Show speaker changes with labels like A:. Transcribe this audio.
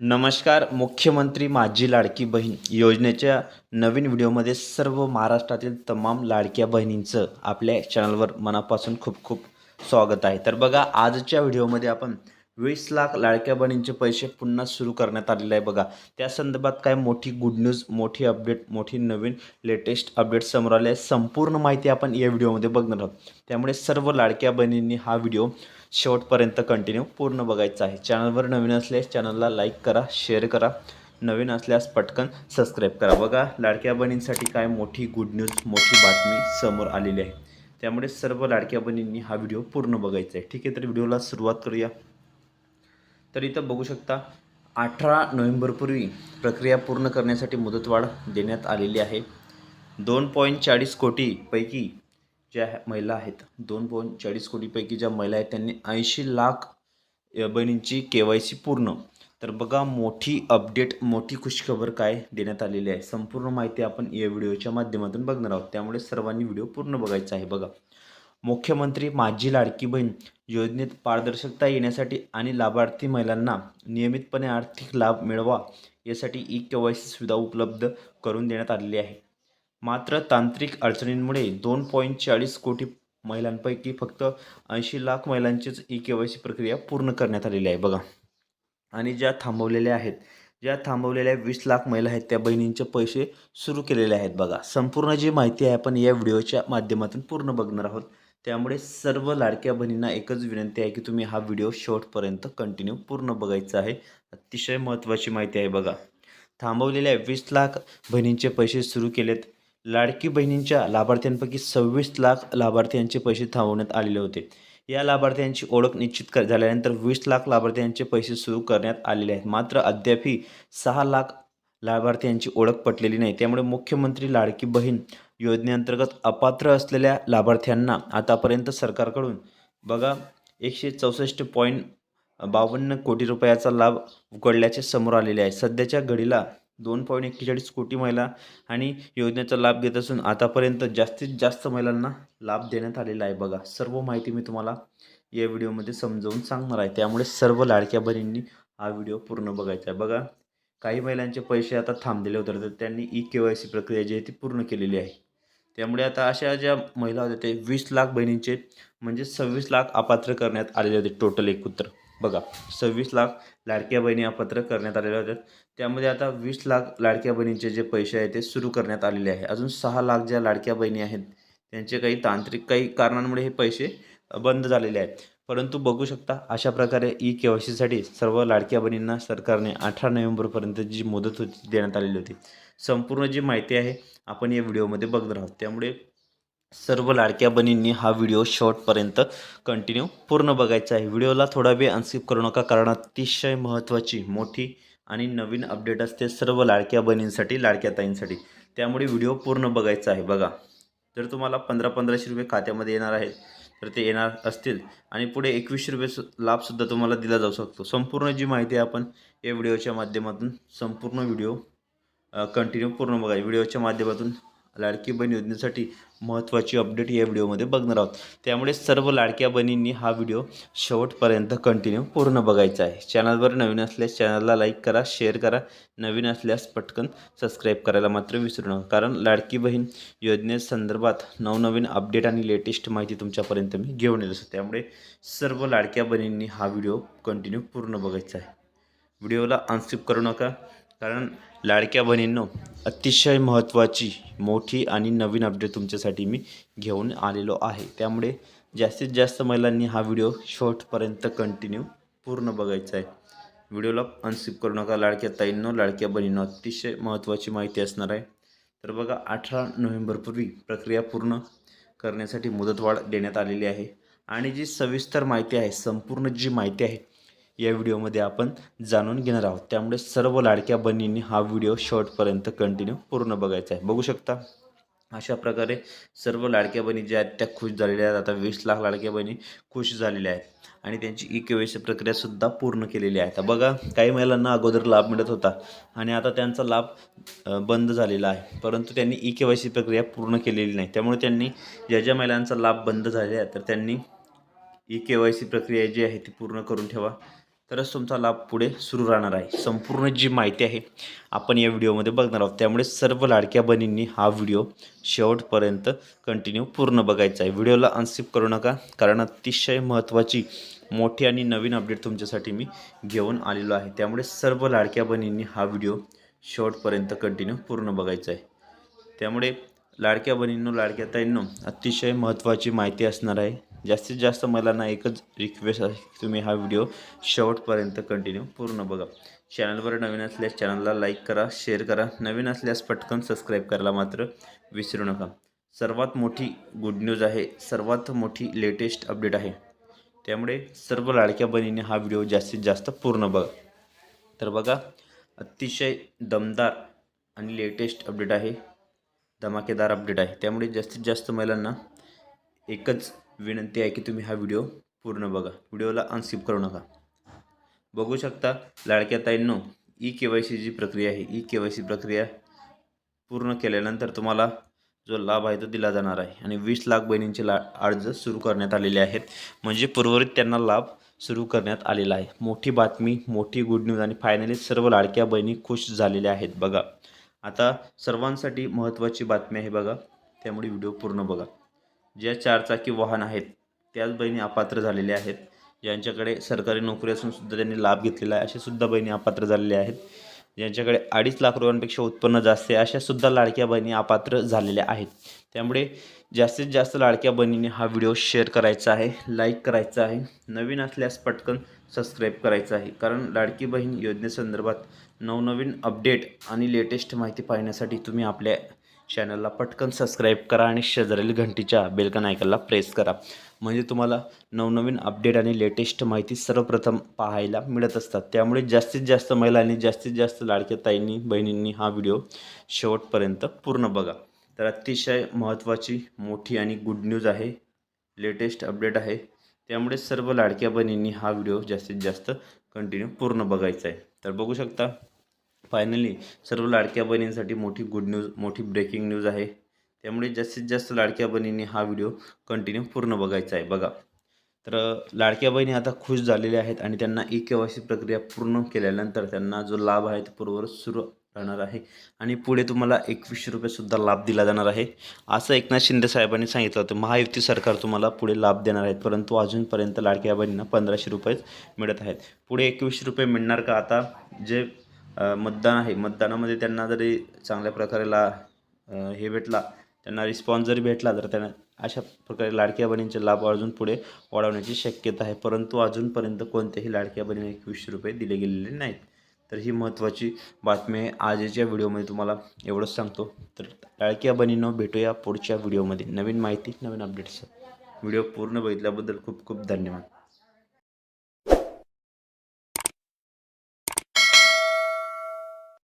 A: नमस्कार मुख्यमंत्री माझी लाडकी बहीण योजनेच्या नवीन व्हिडिओमध्ये सर्व महाराष्ट्रातील तमाम लाडक्या बहिणींचं आपल्या चॅनलवर मनापासून खूप खूप स्वागत आहे. तर बघा आजच्या व्हिडिओमध्ये आपण वीस लाख लाडक्या बहिणींचे पैसे पुन्हा सुरू करण्यात आलेले आहे बघा. त्या संदर्भात काय मोठी गुड न्यूज मोठी अपडेट मोठी नवीन लेटेस्ट अपडेट समोर आले आहे. संपूर्ण माहिती आपण या व्हिडिओमध्ये बघणार आहोत. त्यामुळे सर्व लाडक्या बहिणींनी हा व्हिडिओ शेवटपर्यंत कंटिन्यू पूर्ण बघायचा आहे. चॅनलवर नवीन असल्यास चॅनलला लाईक करा शेअर करा. नवीन असल्यास पटकन सबस्क्राईब करा. बघा लाडक्या बहिणींसाठी काय मोठी गुड न्यूज मोठी बातमी समोर आलेली आहे. त्यामुळे सर्व लाडक्या बहिणींनी हा व्हिडिओ पूर्ण बघायचा आहे. ठीक आहे तर व्हिडिओला सुरुवात करूया. तर इथं बघू शकता अठरा नोव्हेंबरपूर्वी प्रक्रिया पूर्ण करण्यासाठी मुदतवाढ देण्यात आलेली आहे. दोन पॉईंट चाळीस कोटीपैकी ज्या महिला आहेत दोन पॉईंट चाळीस कोटीपैकी ज्या महिला आहेत त्यांनी ऐंशी लाख बहिणींची के वाय सी पूर्ण. तर बघा मोठी अपडेट मोठी खुशखबर काय देण्यात आलेली आहे. संपूर्ण माहिती आपण या व्हिडिओच्या माध्यमातून बघणार आहोत. त्यामुळे सर्वांनी व्हिडिओ पूर्ण बघायचा आहे बघा. मुख्यमंत्री माझी लाडकी बहीण योजनेत पारदर्शकता येण्यासाठी आणि लाभार्थी महिलांना नियमितपणे आर्थिक लाभ मिळवा यासाठी ई के वाय सी सुविधा उपलब्ध करून देण्यात आलेली आहे. मात्र तांत्रिक अडचणींमुळे दोन पॉईंट चाळीस कोटी महिलांपैकी फक्त ऐंशी लाख महिलांचीच ई के वाय सी प्रक्रिया पूर्ण करण्यात आलेली आहे. बघा. आणि ज्या थांबवलेल्या आहेत ज्या थांबवलेल्या वीस लाख महिला आहेत त्या बहिणींचे पैसे सुरू केलेले आहेत. बघा. संपूर्ण जी माहिती आहे आपण या व्हिडिओच्या माध्यमातून पूर्ण बघणार आहोत. त्यामुळे सर्व लाडक्या बहिणींना एकच विनंती आहे की तुम्ही हा व्हिडिओ शेवटपर्यंत कंटिन्यू पूर्ण बघायचा आहे. अतिशय महत्त्वाची माहिती आहे बघा. थांबवलेल्या वीस लाख बहिणींचे पैसे सुरू केलेत. लाडकी बहिणींच्या लाभार्थ्यांपैकी सव्वीस लाख लाभार्थ्यांचे पैसे थांबवण्यात आलेले होते. या लाभार्थ्यांची ओळख निश्चित कर झाल्यानंतर वीस लाख लाभार्थ्यांचे पैसे सुरू करण्यात आलेले आहेत. मात्र अद्यापही सहा लाख लाभार्थ्यांची ओळख पटलेली नाही. त्यामुळे मुख्यमंत्री लाडकी बहीण योजनेअंतर्गत अपात्र असलेल्या लाभार्थ्यांना आतापर्यंत सरकारकडून बघा एकशे चौसष्ट पॉईंट बावन्न कोटी रुपयाचा लाभ उघडल्याचे समोर आलेले आहे. सध्याच्या घडीला दोन पॉईंट एक्केचाळीस कोटी महिला आणि योजनेचा लाभ घेत असून आतापर्यंत जास्तीत जास्त महिलांना लाभ देण्यात आलेला आहे बघा. सर्व माहिती मी तुम्हाला या व्हिडिओमध्ये समजावून सांगणार आहे. त्यामुळे सर्व लाडक्या बहिणींनी हा व्हिडिओ पूर्ण बघायचा आहे. बघा काही महिलांचे पैसे आता थांबलेले होते तर त्यांनी ई के वाय सी प्रक्रिया जी आहे ती पूर्ण केलेली आहे. त्यामुळे आता अशा ज्या महिला होत्या ते वीस लाख बहिणींचे म्हणजे सव्वीस लाख अपात्र करण्यात आलेले होते टोटल एकत्र. बघा सव्वीस लाख लाडक्या बहिणी अपात्र करण्यात आलेल्या होत्या. त्यामध्ये आता वीस लाख लाडक्या बहिणींचे जे पैसे आहेत ते सुरू करण्यात आलेले आहे. अजून सहा लाख ज्या लाडक्या बहिणी आहेत त्यांचे काही तांत्रिक काही कारणांमुळे हे पैसे बंद झालेले आहेत. परंतु बघू शकता अशा प्रकारे ई के वाय सीसाठी सर्व लाडक्या बहिणींना सरकारने अठरा नोव्हेंबरपर्यंत जी मुदत होती देण्यात आलेली होती. संपूर्ण जी माहिती आहे आपण या व्हिडिओमध्ये बघणार आहोत. त्यामुळे सर्व लाडक्या बहिणींनी हा व्हिडिओ शॉर्टपर्यंत कंटिन्यू पूर्ण बघायचा आहे. व्हिडिओला थोडा वेळ अनस्किप करू नका कारण अतिशय महत्त्वाची मोठी आणि नवीन अपडेट असते सर्व लाडक्या बहिणींसाठी लाडक्या ताईंसाठी. त्यामुळे व्हिडिओ पूर्ण बघायचा आहे बघा. जर तुम्हाला पंधरा पंधराशे रुपये खात्यामध्ये येणार आहेत तर ते येणार असतील. आणि पुढे एकवीसशे रुपये लाभसुद्धा तुम्हाला दिला जाऊ शकतो. संपूर्ण जी माहिती आहे आपण या व्हिडिओच्या माध्यमातून संपूर्ण व्हिडिओ कंटिन्यू पूर्ण बघा. व्हिडिओच्या माध्यमातून लाडकी बहीण योजनेसाठी महत्त्वाची अपडेट या व्हिडिओमध्ये बघणार आहोत. त्यामुळे सर्व लाडक्या बहिणींनी हा व्हिडिओ शेवटपर्यंत कंटिन्यू पूर्ण बघायचा आहे. चॅनलवर नवीन असल्यास चॅनलला लाईक करा शेअर करा. नवीन असल्यास पटकन सबस्क्राईब करायला मात्र विसरू नका. कारण लाडकी बहीण योजनेसंदर्भात नवनवीन अपडेट आणि लेटेस्ट माहिती तुमच्यापर्यंत मी घेऊन येत असतो. त्यामुळे सर्व लाडक्या बहिणींनी हा व्हिडिओ कंटिन्यू पूर्ण बघायचा आहे. व्हिडिओला अनस्किप करू नका. कारण लाडक्या बहिणींनो अतिशय महत्त्वाची मोठी आणि नवीन अपडेट तुमच्यासाठी मी घेऊन आलेलो आहे. त्यामुळे जास्तीत जास्त महिलांनी हा व्हिडिओ शॉर्टपर्यंत कंटिन्यू पूर्ण बघायचा आहे. व्हिडिओला अनस्किप करू नका. लाडक्या ताईंनो लाडक्या बहिणींनो अतिशय महत्त्वाची माहिती असणार आहे. तर बघा अठरा नोव्हेंबरपूर्वी प्रक्रिया पूर्ण करण्यासाठी मुदतवाढ देण्यात आलेली आहे. आणि जी सविस्तर माहिती आहे संपूर्ण जी माहिती आहे या व्हिडिओमध्ये आपण जाणून घेणार आहोत. त्यामुळे सर्व लाडक्या बहिणींनी हा व्हिडिओ शॉर्टपर्यंत कंटिन्यू पूर्ण बघायचा आहे. बघू शकता अशा प्रकारे सर्व लाडक्या बहिणी ज्या आहेत त्या खुश झालेल्या आहेत. आता वीस लाख लाडक्या बहिणी खुश झालेल्या आहेत. आणि त्यांची ई के वाय सी प्रक्रियासुद्धा पूर्ण केलेली आहे. आता बघा काही महिलांना अगोदर लाभ मिळत होता. आणि आता त्यांचा लाभ बंद झालेला आहे. परंतु त्यांनी ई के वाय सी प्रक्रिया पूर्ण केलेली नाही. त्यामुळे त्यांनी ज्या ज्या महिलांचा लाभ बंद झालेला आहे तर त्यांनी ई के वाय सी प्रक्रिया जी आहे ती पूर्ण करून ठेवा. तरच तुमचा लाभ पुढे सुरू राहणार आहे. संपूर्ण जी माहिती आहे आपण या व्हिडिओमध्ये बघणार आहोत. त्यामुळे सर्व लाडक्या बहिणींनी हा व्हिडिओ शेवटपर्यंत कंटिन्यू पूर्ण बघायचा आहे. व्हिडिओला अनस्किप करू नका कारण अतिशय महत्त्वाची मोठी आणि नवीन अपडेट तुमच्यासाठी मी घेऊन आलेलो आहे. त्यामुळे सर्व लाडक्या बहिणींनी हा व्हिडिओ शेवटपर्यंत कंटिन्यू पूर्ण बघायचा आहे. त्यामुळे लाडक्या बहिणींनो लाडक्या ताईंनो अतिशय महत्त्वाची माहिती असणार आहे. जास्तीत जास्त मला ना एकच रिक्वेस्ट आहे की तुम्ही हा व्हिडिओ शेवटपर्यंत कंटिन्यू पूर्ण बघा. चॅनलवर नवीन असल्यास चॅनलला लाईक करा शेअर करा. नवीन असल्यास पटकन सबस्क्राईब करायला मात्र विसरू नका. सर्वात मोठी गुड न्यूज आहे सर्वात मोठी लेटेस्ट अपडेट आहे. त्यामुळे सर्व लाडक्या बनीने हा व्हिडिओ जास्तीत जास्त पूर्ण बघा. तर बघा अतिशय दमदार आणि लेटेस्ट अपडेट आहे धमाकेदार अपडेट आहे. त्यामुळे जास्तीत जास्त महिलांना एकच विनंती आहे की तुम्ही हा व्हिडिओ पूर्ण बघा. व्हिडिओला अनस्किप करू नका. बघू शकता लाडक्या ताईंनो ई के वाय सी जी प्रक्रिया आहे ई के वाय सी प्रक्रिया पूर्ण केल्यानंतर तुम्हाला जो लाभ आहे तो दिला जाणार आहे. आणि वीस लाख बहिणींचे ला अर्ज सुरू करण्यात आलेले आहेत. म्हणजे पूर्वरित त्यांना लाभ सुरू करण्यात आलेला आहे. मोठी बातमी मोठी गुड न्यूज आणि फायनली सर्व लाडक्या बहिणी खुश झालेल्या आहेत. बघा. आता सर्वांसाठी महत्त्वाची बातमी आहे बघा. त्यामुळे व्हिडिओ पूर्ण बघा. ज्या चारचाकी वाहन आहेत त्याच बहिणी अपात्र झालेल्या आहेत. ज्यांच्याकडे सरकारी नोकरी असून सुद्धा त्यांनी लाभ घेतलेला आहे अशासुद्धा बहिणी अपात्र झालेल्या आहेत. ज्यांच्याकडे अडीच लाख रुपयांपेक्षा उत्पन्न जास्त आहे अशासुद्धा लाडक्या बहिणी अपात्र झालेल्या आहेत. त्यामुळे जास्तीत जास्त लाडक्या बहिणीने हा व्हिडिओ शेअर करायचा आहे लाईक करायचा आहे. नवीन असल्यास पटकन सबस्क्राईब करायचं आहे. कारण लाडकी बहीण योजनेसंदर्भात नवनवीन अपडेट आणि लेटेस्ट माहिती पाहण्यासाठी तुम्ही आपल्या चॅनलला पटकन सबस्क्राईब करा आणि शेजारील घंटीच्या बेलकन आयकनला प्रेस करा. म्हणजे तुम्हाला नवनवीन अपडेट आणि लेटेस्ट माहिती सर्वप्रथम पाहायला मिळत असतात. त्यामुळे जास्तीत जास्त महिलांनी जास्तीत जास्त लाडक्या ताईंनी बहिणींनी हा व्हिडिओ शेवटपर्यंत पूर्ण बघा. तर अतिशय महत्त्वाची मोठी आणि गुड न्यूज आहे. लेटेस्ट अपडेट आहे. त्यामुळे सर्व लाडक्या बहिणींनी हा व्हिडिओ जास्तीत जास्त कंटिन्यू पूर्ण बघायचा आहे. तर बघू शकता फायनली सर्व लाडक्या बहिणींसाठी मोठी गुड न्यूज मोठी ब्रेकिंग न्यूज आहे. त्यामुळे जास्तीत जास्त लाडक्या बहिणींनी हा व्हिडिओ कंटिन्यू पूर्ण बघायचा आहे. बघा. तर लाडक्या बहिणी आता खुश झालेल्या आहेत आणि त्यांना ई के प्रक्रिया पूर्ण केल्यानंतर त्यांना जो लाभ आहे तो पूर्ववर सुरू राहणार आहे. आणि पुढे तुम्हाला एकवीसशे रुपयेसुद्धा लाभ दिला जाणार आहे. असं एकनाथ शिंदे साहेबांनी सांगितलं होतं. महायुती सरकार तुम्हाला पुढे लाभ देणार आहेत परंतु अजूनपर्यंत लाडक्या बहिणींना पंधराशे रुपयेच मिळत आहेत. पुढे एकवीसशे रुपये मिळणार का? आता जे मतदान आहे. मतदानामध्ये त्यांना जरी चांगल्या प्रकारे ला हे भेटला त्यांना रिस्पॉन्स जरी भेटला तर त्यांना अशा प्रकारे लाडक्या बहिणींचे लाभ अजून पुढे वाढवण्याची शक्यता आहे. परंतु अजूनपर्यंत कोणत्याही लाडक्या बहिणीने एकवीसशे रुपये दिले गेलेले नाहीत. तर ही महत्त्वाची बातमी आहे. आजच्या व्हिडिओमध्ये तुम्हाला एवढंच सांगतो. तर लाडक्या बहिणींनो भेटूया पुढच्या व्हिडिओमध्ये. नवीन माहिती नवीन अपडेट्स व्हिडिओ पूर्ण बघितल्याबद्दल खूप खूप धन्यवाद.